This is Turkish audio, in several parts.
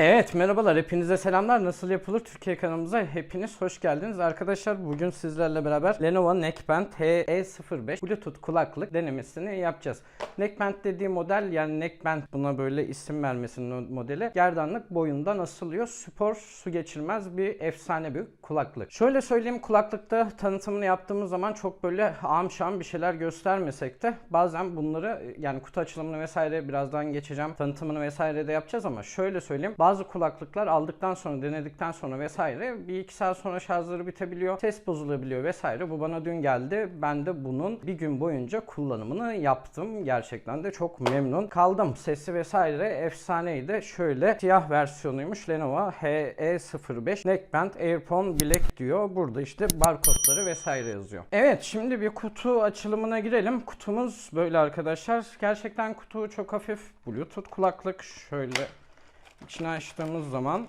Evet merhabalar hepinize selamlar. Nasıl yapılır Türkiye kanalımıza hepiniz hoş geldiniz. Arkadaşlar bugün sizlerle beraber Lenovo Neckband HE05 Bluetooth kulaklık denemesini yapacağız. Neckband dediği model yani Neckband buna böyle isim vermesinin modeli gerdanlık boyundan asılıyor. Spor su geçirmez bir efsane bir kulaklık. Şöyle söyleyeyim kulaklıkta tanıtımını yaptığımız zaman çok böyle amşam bir şeyler göstermesek de bazen bunları yani kutu açılımını vesaire birazdan geçeceğim. Tanıtımını vesaire de yapacağız ama şöyle söyleyeyim. Bazı kulaklıklar aldıktan sonra denedikten sonra vesaire bir iki saat sonra şarjları bitebiliyor. Ses bozulabiliyor vesaire. Bu bana dün geldi. Ben de bunun bir gün boyunca kullanımını yaptım. Gerçekten de çok memnun kaldım. Sesi vesaire efsaneydi. Şöyle siyah versiyonuymuş. Lenovo HE05 Neckband AirPod Black diyor. Burada işte barkodları vesaire yazıyor. Evet şimdi bir kutu açılımına girelim. Kutumuz böyle arkadaşlar. Gerçekten kutu çok hafif. Bluetooth kulaklık. Şöyle İçini açtığımız zaman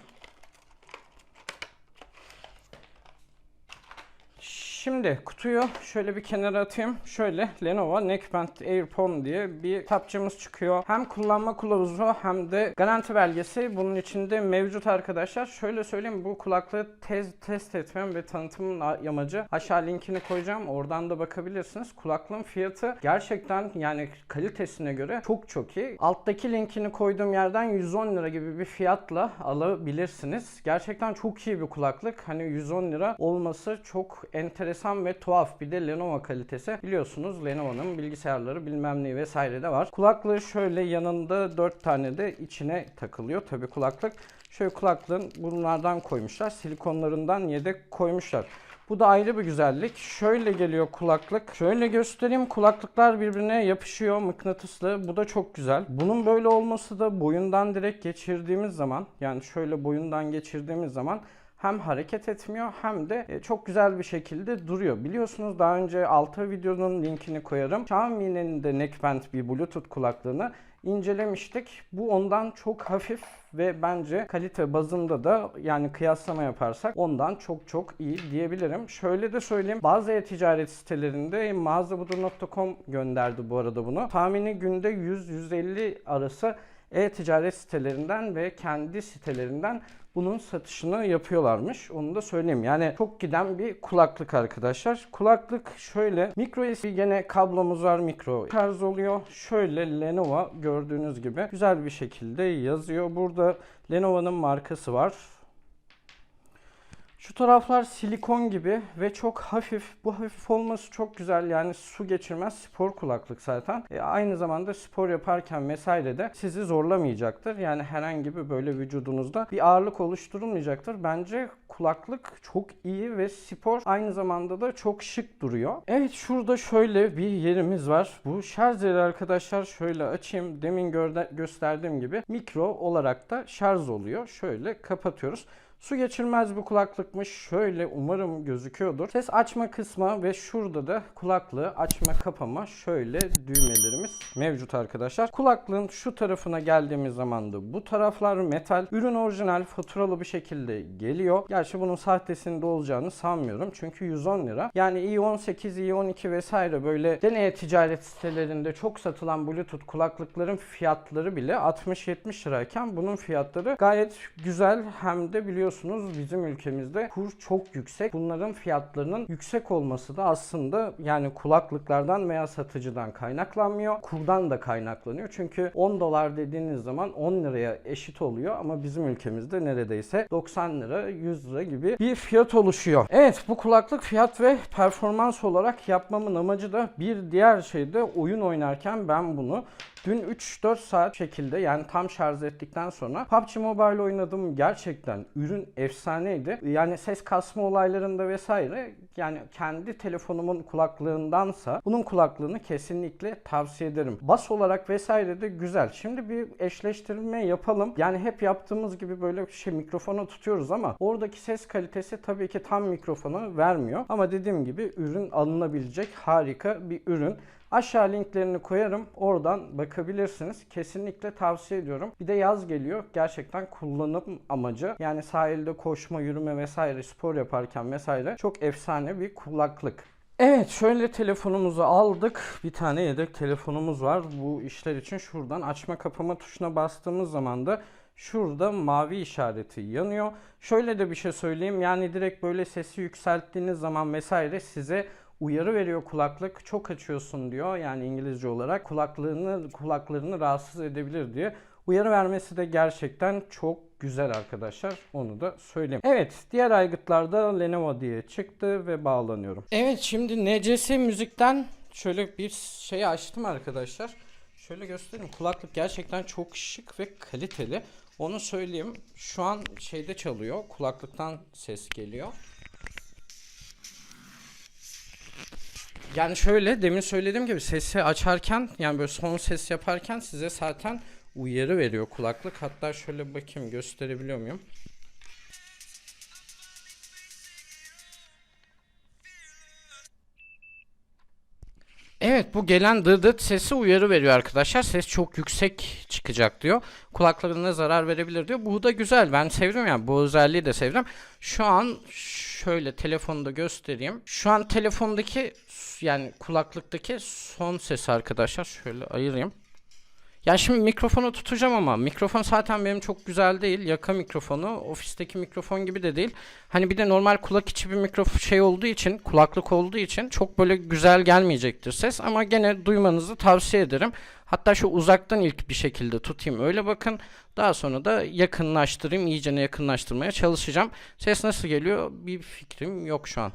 Şimdi kutuyu şöyle bir kenara atayım. Şöyle Lenovo Neckband AirPod diye bir kitapçığımız çıkıyor. Hem kullanma kılavuzu hem de garanti belgesi bunun içinde mevcut arkadaşlar. Şöyle söyleyeyim bu kulaklığı tez, test etmem ve tanıtımın amacı aşağı linkini koyacağım. Oradan da bakabilirsiniz. Kulaklığın fiyatı gerçekten yani kalitesine göre çok çok iyi. Alttaki linkini koyduğum yerden 110 lira gibi bir fiyatla alabilirsiniz. Gerçekten çok iyi bir kulaklık. Hani 110 lira olması çok enteresan ve tuhaf. Bir de Lenovo kalitesi. Biliyorsunuz Lenovo'nun bilgisayarları bilmem ne vesaire de var. Kulaklığı şöyle yanında 4 tane de içine takılıyor. Tabi kulaklık. Şöyle kulaklığın bunlardan koymuşlar. Silikonlarından yedek koymuşlar. Bu da ayrı bir güzellik. Şöyle geliyor kulaklık. Şöyle göstereyim. Kulaklıklar birbirine yapışıyor mıknatıslı. Bu da çok güzel. Bunun böyle olması da boyundan direkt geçirdiğimiz zaman yani şöyle boyundan geçirdiğimiz zaman hem hareket etmiyor hem de e, çok güzel bir şekilde duruyor. Biliyorsunuz daha önce alta videonun linkini koyarım. Xiaomi'nin de neckband bir bluetooth kulaklığını incelemiştik. Bu ondan çok hafif ve bence kalite bazında da yani kıyaslama yaparsak ondan çok çok iyi diyebilirim. Şöyle de söyleyeyim. Bazı e-ticaret sitelerinde mağazabudur.com gönderdi bu arada bunu. Tahmini günde 100-150 arası e-ticaret sitelerinden ve kendi sitelerinden bunun satışını yapıyorlarmış. Onu da söyleyeyim. Yani çok giden bir kulaklık arkadaşlar. Kulaklık şöyle micro USB gene kablomuz var mikro şarj oluyor. Şöyle Lenovo gördüğünüz gibi güzel bir şekilde yazıyor. Burada Lenovo'nun markası var. Şu taraflar silikon gibi ve çok hafif. Bu hafif olması çok güzel. Yani su geçirmez spor kulaklık zaten. E, aynı zamanda spor yaparken vesaire de sizi zorlamayacaktır. Yani herhangi bir böyle vücudunuzda bir ağırlık oluşturulmayacaktır. Bence kulaklık çok iyi ve spor aynı zamanda da çok şık duruyor. Evet şurada şöyle bir yerimiz var. Bu şarj yeri arkadaşlar şöyle açayım. Demin gösterdiğim gibi mikro olarak da şarj oluyor. Şöyle kapatıyoruz. Su geçirmez bir kulaklıkmış. Şöyle umarım gözüküyordur. Ses açma kısmı ve şurada da kulaklığı açma kapama şöyle düğmelerimiz mevcut arkadaşlar. Kulaklığın şu tarafına geldiğimiz zaman da bu taraflar metal. Ürün orijinal faturalı bir şekilde geliyor. Gerçi bunun sahtesinde olacağını sanmıyorum. Çünkü 110 lira. Yani i18, i12 vesaire böyle deneye ticaret sitelerinde çok satılan Bluetooth kulaklıkların fiyatları bile 60-70 lirayken bunun fiyatları gayet güzel hem de biliyorsunuz biliyorsunuz bizim ülkemizde kur çok yüksek. Bunların fiyatlarının yüksek olması da aslında yani kulaklıklardan veya satıcıdan kaynaklanmıyor. Kurdan da kaynaklanıyor. Çünkü 10 dolar dediğiniz zaman 10 liraya eşit oluyor ama bizim ülkemizde neredeyse 90 lira 100 lira gibi bir fiyat oluşuyor. Evet bu kulaklık fiyat ve performans olarak yapmamın amacı da bir diğer şey de oyun oynarken ben bunu Dün 3-4 saat şekilde yani tam şarj ettikten sonra PUBG Mobile oynadım. Gerçekten ürün efsaneydi. Yani ses kasma olaylarında vesaire yani kendi telefonumun kulaklığındansa bunun kulaklığını kesinlikle tavsiye ederim. Bas olarak vesaire de güzel. Şimdi bir eşleştirme yapalım. Yani hep yaptığımız gibi böyle şey mikrofonu tutuyoruz ama oradaki ses kalitesi tabii ki tam mikrofonu vermiyor. Ama dediğim gibi ürün alınabilecek harika bir ürün. Aşağı linklerini koyarım. Oradan bakabilirsiniz. Kesinlikle tavsiye ediyorum. Bir de yaz geliyor. Gerçekten kullanım amacı. Yani sahilde koşma, yürüme vesaire spor yaparken vesaire çok efsane bir kulaklık. Evet şöyle telefonumuzu aldık. Bir tane yedek telefonumuz var. Bu işler için şuradan açma kapama tuşuna bastığımız zaman da Şurada mavi işareti yanıyor. Şöyle de bir şey söyleyeyim. Yani direkt böyle sesi yükselttiğiniz zaman vesaire size uyarı veriyor kulaklık. Çok açıyorsun diyor. Yani İngilizce olarak kulaklığını kulaklarını rahatsız edebilir diye. Uyarı vermesi de gerçekten çok güzel arkadaşlar. Onu da söyleyeyim. Evet, diğer aygıtlarda Lenovo diye çıktı ve bağlanıyorum. Evet, şimdi NCS müzikten şöyle bir şey açtım arkadaşlar. Şöyle göstereyim. Kulaklık gerçekten çok şık ve kaliteli. Onu söyleyeyim. Şu an şeyde çalıyor. Kulaklıktan ses geliyor. Yani şöyle demin söylediğim gibi sesi açarken yani böyle son ses yaparken size zaten uyarı veriyor kulaklık. Hatta şöyle bakayım gösterebiliyor muyum? Evet bu gelen dıdıt sesi uyarı veriyor arkadaşlar. Ses çok yüksek çıkacak diyor. Kulaklarına zarar verebilir diyor. Bu da güzel. Ben sevdim yani. Bu özelliği de sevdim. Şu an şöyle telefonda göstereyim. Şu an telefondaki yani kulaklıktaki son ses arkadaşlar. Şöyle ayırayım. Ya şimdi mikrofonu tutacağım ama mikrofon zaten benim çok güzel değil. Yaka mikrofonu ofisteki mikrofon gibi de değil. Hani bir de normal kulak içi bir mikrofon şey olduğu için kulaklık olduğu için çok böyle güzel gelmeyecektir ses ama gene duymanızı tavsiye ederim. Hatta şu uzaktan ilk bir şekilde tutayım öyle bakın. Daha sonra da yakınlaştırayım iyice yakınlaştırmaya çalışacağım. Ses nasıl geliyor bir fikrim yok şu an.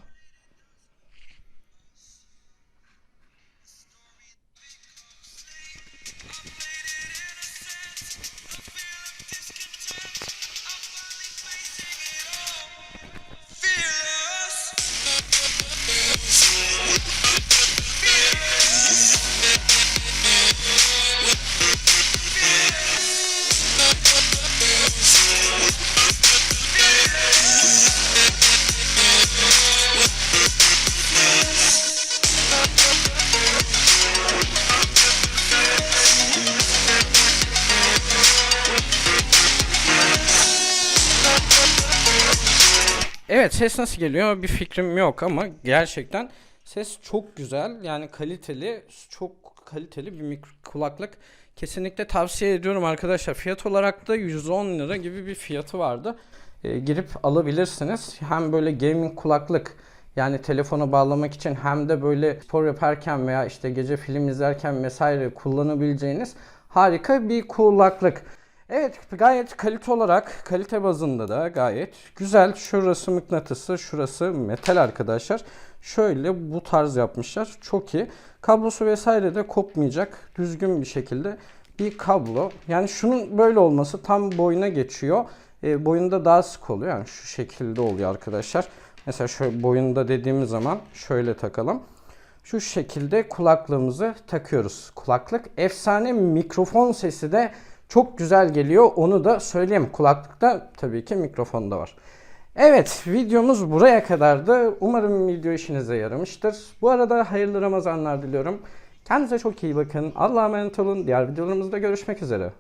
Evet ses nasıl geliyor? Bir fikrim yok ama gerçekten ses çok güzel. Yani kaliteli çok kaliteli bir mikro kulaklık. Kesinlikle tavsiye ediyorum arkadaşlar. Fiyat olarak da 110 lira gibi bir fiyatı vardı. Ee, girip alabilirsiniz. Hem böyle gaming kulaklık yani telefona bağlamak için hem de böyle spor yaparken veya işte gece film izlerken vesaire kullanabileceğiniz harika bir kulaklık. Evet gayet kalite olarak kalite bazında da gayet güzel. Şurası mıknatısı şurası metal arkadaşlar. Şöyle bu tarz yapmışlar. Çok iyi. Kablosu vesaire de kopmayacak. Düzgün bir şekilde bir kablo. Yani şunun böyle olması tam boyuna geçiyor. E, boyunda daha sık oluyor. Yani şu şekilde oluyor arkadaşlar. Mesela şöyle boyunda dediğimiz zaman şöyle takalım. Şu şekilde kulaklığımızı takıyoruz. Kulaklık efsane mikrofon sesi de çok güzel geliyor. Onu da söyleyeyim. Kulaklıkta tabii ki mikrofon da var. Evet videomuz buraya kadardı. Umarım video işinize yaramıştır. Bu arada hayırlı Ramazanlar diliyorum. Kendinize çok iyi bakın. Allah'a emanet olun. Diğer videolarımızda görüşmek üzere.